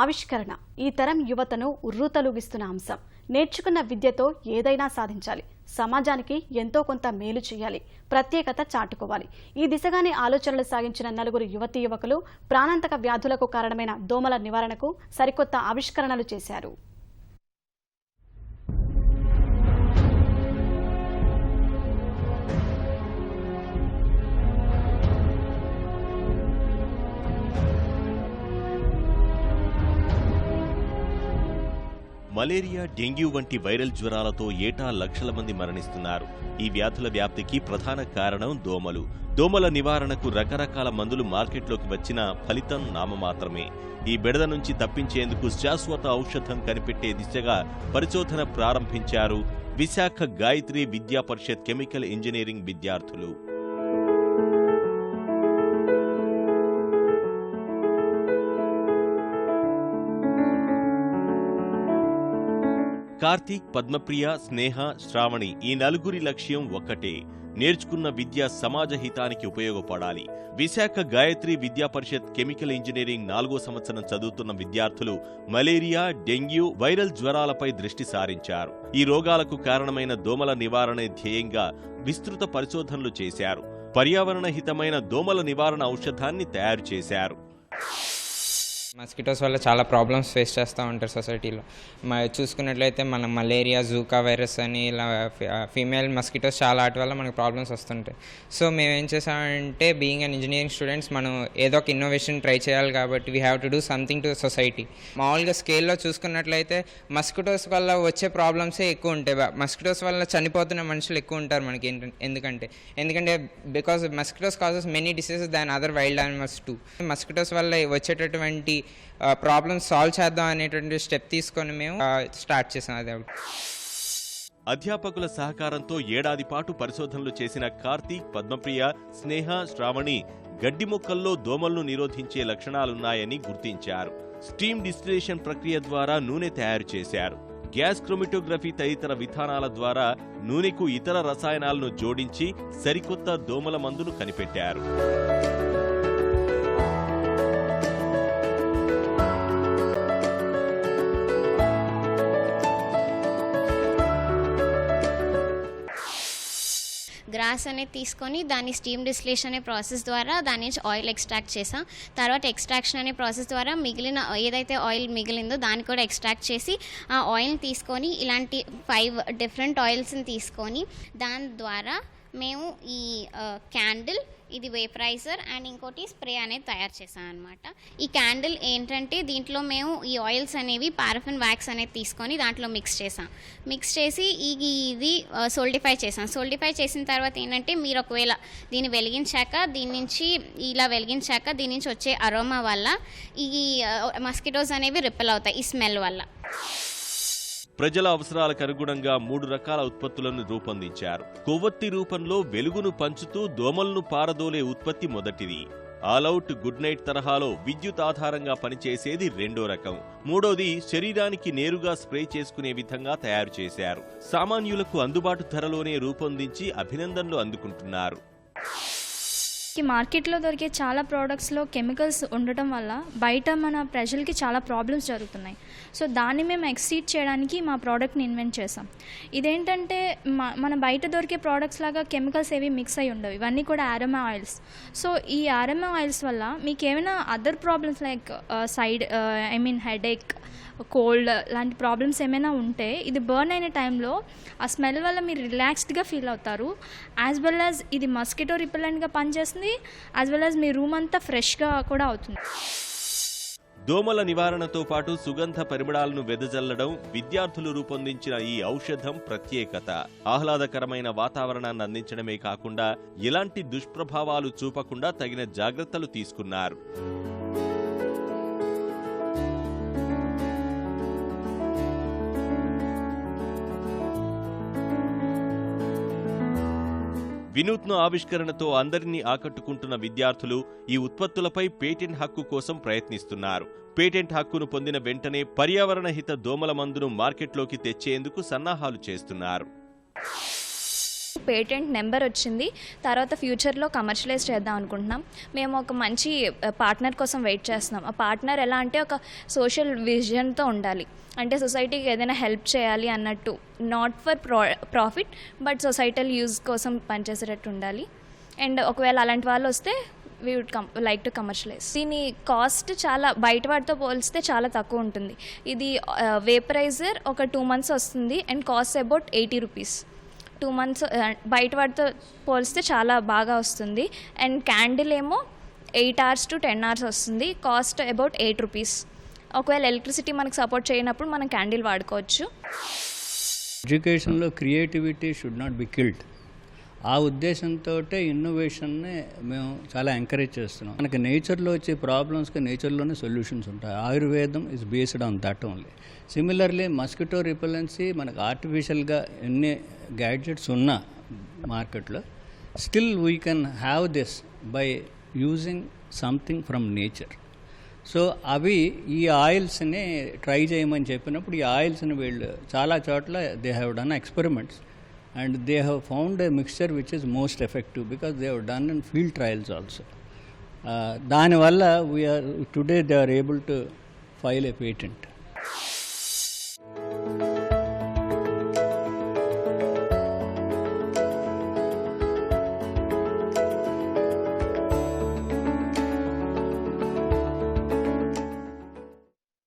ఆవిష్కరణ. ఈ తరం యువతను ఉర్రూతలూగిస్తున్న అంశం. నేర్చుకున్న విద్యతో ఏదైనా సాధించాలి. సమాజానికి ఎంతో కొంత మేలు చేయాలి. ప్రత్యేకత చాటుకోవాలి. ఈ దిశగానే ఆలోచనలు సాగించిన నలుగురు యువతీ యువకులు ప్రాణాంతక వ్యాధులకు కారణమైన దోమల నివారణకు సరికొత్త ఆవిష్కరణలు చేశారు. మలేరియా డెంగ్యూ వంటి వైరల్ జ్వరాలతో ఏటా లక్షల మంది మరణిస్తున్నారు. ఈ వ్యాధుల వ్యాప్తికి ప్రధాన కారణం దోమలు. దోమల నివారణకు రకరకాల మందులు మార్కెట్లోకి వచ్చిన ఫలితం నామమాత్రమే. ఈ బెడద నుంచి తప్పించేందుకు శాశ్వత ఔషధం కనిపెట్టే దిశగా పరిశోధన ప్రారంభించారు విశాఖ గాయత్రి విద్యా పరిషత్ కెమికల్ ఇంజనీరింగ్ విద్యార్థులు. కార్తీక్ పద్మప్రియ స్నేహ శ్రావణి ఈ నలుగురి లక్ష్యం ఒక్కటే. నేర్చుకున్న విద్య సమాజ హితానికి ఉపయోగపడాలి. విశాఖ గాయత్రి విద్యా పరిషత్ కెమికల్ ఇంజనీరింగ్ నాలుగో సంవత్సరం చదువుతున్న విద్యార్థులు మలేరియా డెంగ్యూ వైరల్ జ్వరాలపై దృష్టి సారించారు. ఈ రోగాలకు కారణమైన దోమల నివారణ ధ్యేయంగా విస్తృత పరిశోధనలు చేశారు. పర్యావరణ హితమైన దోమల నివారణ ఔషధాన్ని తయారు చేశారు. మస్కిటోస్ వల్ల చాలా ప్రాబ్లమ్స్ ఫేస్ చేస్తూ ఉంటారు సొసైటీలో. చూసుకున్నట్లయితే మన మలేరియా జూకా వైరస్ అని ఇలా ఫీమేల్ మస్కిటోస్ చాలా వాటి వల్ల మనకు ప్రాబ్లమ్స్ వస్తుంటాయి. సో మేము ఏం చేసామంటే బీయింగ్ అండ్ ఇంజనీరింగ్ స్టూడెంట్స్ మనం ఏదో ఒక ఇన్నోవేషన్ ట్రై చేయాలి కాబట్టి we have to do something to society మామూలుగా స్కేల్లో చూసుకున్నట్లయితే మస్కిటోస్ వల్ల వచ్చే ప్రాబ్లమ్సే ఎక్కువ ఉంటాయి. మస్కిటోస్ వల్ల చనిపోతున్న మనుషులు ఎక్కువ ఉంటారు మనకి ఎందుకంటే. ఎందుకంటే because mosquitoes causes many diseases than other wild animals too mosquitoes వల్ల వచ్చేటటువంటి ప్రాబ్లమ్స్ సాల్వ్ చేద్దాం అనేటువంటి స్టెప్ తీసుకొని మేము స్టార్ట్ చేసాం అది. అధ్యాపకుల సహకారంతో ఏడాది పాటు పరిశోధనలు చేసిన కార్తీక్ పద్మప్రియ స్నేహ శ్రావణి గడ్డి మొక్కల్లో దోమలను నిరోధించే లక్షణాలున్నాయని గుర్తించారు. స్టీమ్ డిస్టిలేషన్ ప్రక్రియ ద్వారా నూనె తయారు చేశారు. గ్యాస్ క్రోమిటోగ్రఫీ తదితర విధానాల ద్వారా నూనెకు ఇతర రసాయనాలను జోడించి సరికొత్త దోమల మందును కనిపెట్టారు. గ్రాస్ అనేది తీసుకొని దాన్ని స్టీమ్ డిస్టిలేషన్ అనే ప్రాసెస్ ద్వారా దాని నుంచి ఆయిల్ ఎక్స్ట్రాక్ట్ చేసాం. తర్వాత ఎక్స్ట్రాక్షన్ అనే ప్రాసెస్ ద్వారా మిగిలిన ఏదైతే ఆయిల్ మిగిలిందో దాన్ని కూడా ఎక్స్ట్రాక్ట్ చేసి ఆ ఆయిల్ని తీసుకొని ఇలాంటి ఫైవ్ డిఫరెంట్ ఆయిల్స్ని తీసుకొని దాని ద్వారా మేము ఈ క్యాండిల్ ఇది వేపరైజర్ అండ్ ఇంకోటి స్ప్రే అనేది తయారు చేసాం అనమాట ఈ క్యాండిల్ ఏంటంటే దీంట్లో మేము ఈ ఆయిల్స్ అనేవి పారఫిన్ వ్యాక్స్ అనేది తీసుకొని దాంట్లో మిక్స్ చేసాం మిక్స్ చేసి ఈ ఇది సోల్డిఫై చేసాం సోల్డిఫై చేసిన తర్వాత ఏంటంటే మీరు ఒకవేళ దీన్ని వెలిగించాక దీని నుంచి ఇలా వెలిగించాక దీని నుంచి వచ్చే అరోమా వల్ల ఈ మస్కిటోస్ అనేవి రిపెల్ అవుతాయి ఈ స్మెల్ వల్ల. ప్రజల అవసరాలకు అనుగుణంగా మూడు రకాల ఉత్పత్తులను రూపొందించారు. కొవ్వొత్తి రూపంలో వెలుగును పంచుతూ దోమలను పారదోలే ఉత్పత్తి మొదటిది. ఆల్అవుట్ గుడ్ నైట్ తరహాలో విద్యుత్ ఆధారంగా పనిచేసేది రెండో రకం. మూడోది శరీరానికి నేరుగా స్ప్రే చేసుకునే విధంగా తయారు చేశారు. సామాన్యులకు అందుబాటు ధరలోనే రూపొందించి అభినందనలు అందుకుంటున్నారు. ఈ మార్కెట్లో దొరికే చాలా ప్రోడక్ట్స్లో కెమికల్స్ ఉండటం వల్ల బయట మన ప్రజలకి చాలా ప్రాబ్లమ్స్ జరుగుతున్నాయి. సో దాన్ని మేము ఎక్సీడ్ చేయడానికి మా ప్రోడక్ట్ని ఇన్వెంట్ చేసాం ఇదేంటంటే మన బయట దొరికే ప్రోడక్ట్స్ లాగా కెమికల్స్ ఏవి మిక్స్ అయి ఉండవు. ఇవన్నీ కూడా ఆరమా ఆయిల్స్ సో ఈ ఆరమా ఆయిల్స్ వల్ల మీకు ఏమైనా other problems like side I mean headache cold లాంటి ప్రాబ్లమ్స్ ఏమైనా ఉంటే ఇది బర్న్ అయిన టైంలో ఆ స్మెల్ వల్ల మీరు రిలాక్స్డ్గా ఫీల్ అవుతారు. యాజ్ వెల్ యాజ్ ఇది మస్కిటో రిపెలెంట్గా పనిచేస్తుంది. యాజ్ వెల్ యాజ్ మీ రూమ్ అంతా ఫ్రెష్గా కూడా అవుతుంది. దోమల నివారణతో పాటు సుగంధ పరిమళాలను వెదజల్లడం విద్యార్థులు రూపొందించిన ఈ ఔషధం ప్రత్యేకత. ఆహ్లాదకరమైన వాతావరణాన్ని అందించడమే కాకుండా ఎలాంటి దుష్ప్రభావాలు చూపకుండా తగిన జాగ్రత్తలు తీసుకున్నారు. వినూత్న ఆవిష్కరణతో అందరినీ ఆకట్టుకుంటున్న విద్యార్థులు ఈ ఉత్పత్తులపై పేటెంట్ హక్కు కోసం ప్రయత్నిస్తున్నారు. పేటెంట్ హక్కును పొందిన వెంటనే పర్యావరణ హిత దోమల మందును మార్కెట్లోకి తెచ్చేందుకు సన్నాహాలు చేస్తున్నారు. పేటెంట్ నెంబర్ వచ్చింది. తర్వాత ఫ్యూచర్లో కమర్షియలైజ్ చేద్దాం అనుకుంటున్నాం. మేము ఒక మంచి పార్ట్నర్ కోసం వెయిట్ చేస్తున్నాం. ఆ పార్ట్నర్ ఎలా అంటే ఒక సోషల్ విజన్తో ఉండాలి. అంటే సొసైటీకి ఏదైనా హెల్ప్ చేయాలి అన్నట్టు. Not for pro profit but societal use కోసం పనిచేసేటట్టు ఉండాలి. అండ్ ఒకవేళ అలాంటి వాళ్ళు వస్తే we would come like to commercialise దీని కాస్ట్ చాలా బయట వాటితో పోలిస్తే చాలా తక్కువ ఉంటుంది. ఇది వేపరైజర్ ఒక టూ మంత్స్ వస్తుంది. And cost about eighty rupees two months బయట వాటితో పోలిస్తే చాలా బాగా వస్తుంది. అండ్ క్యాండిల్ ఏమో eight hours to ten hours వస్తుంది. Cost about eight rupees. ఒకవేళ ఎలక్ట్రిసిటీ మనకు సపోర్ట్ చేయనప్పుడు మనం క్యాండిల్ వాడుకోవచ్చు. ఎడ్యుకేషన్లో creativity should not be killed ఆ ఉద్దేశంతో ఇన్నోవేషన్ని మేము చాలా ఎంకరేజ్ చేస్తున్నాం. మనకి నేచర్లో వచ్చే ప్రాబ్లమ్స్కి నేచర్లోనే సొల్యూషన్స్ ఉంటాయి. ఆయుర్వేదం is based on that only similarly mosquito repellency మనకు ఆర్టిఫిషియల్గా ఎన్ని గ్యాడ్జెట్స్ ఉన్నా మార్కెట్లో still we can have this by using something from nature so అవి ఈ ఆయిల్స్ని ట్రై చేయమని చెప్పినప్పుడు ఈ ఆయిల్స్ని వీళ్ళు చాలా చోట్ల they have done experiments and they have found a mixture which is most effective because they have done in field trials also దానివల్ల we are today they are able to file a patent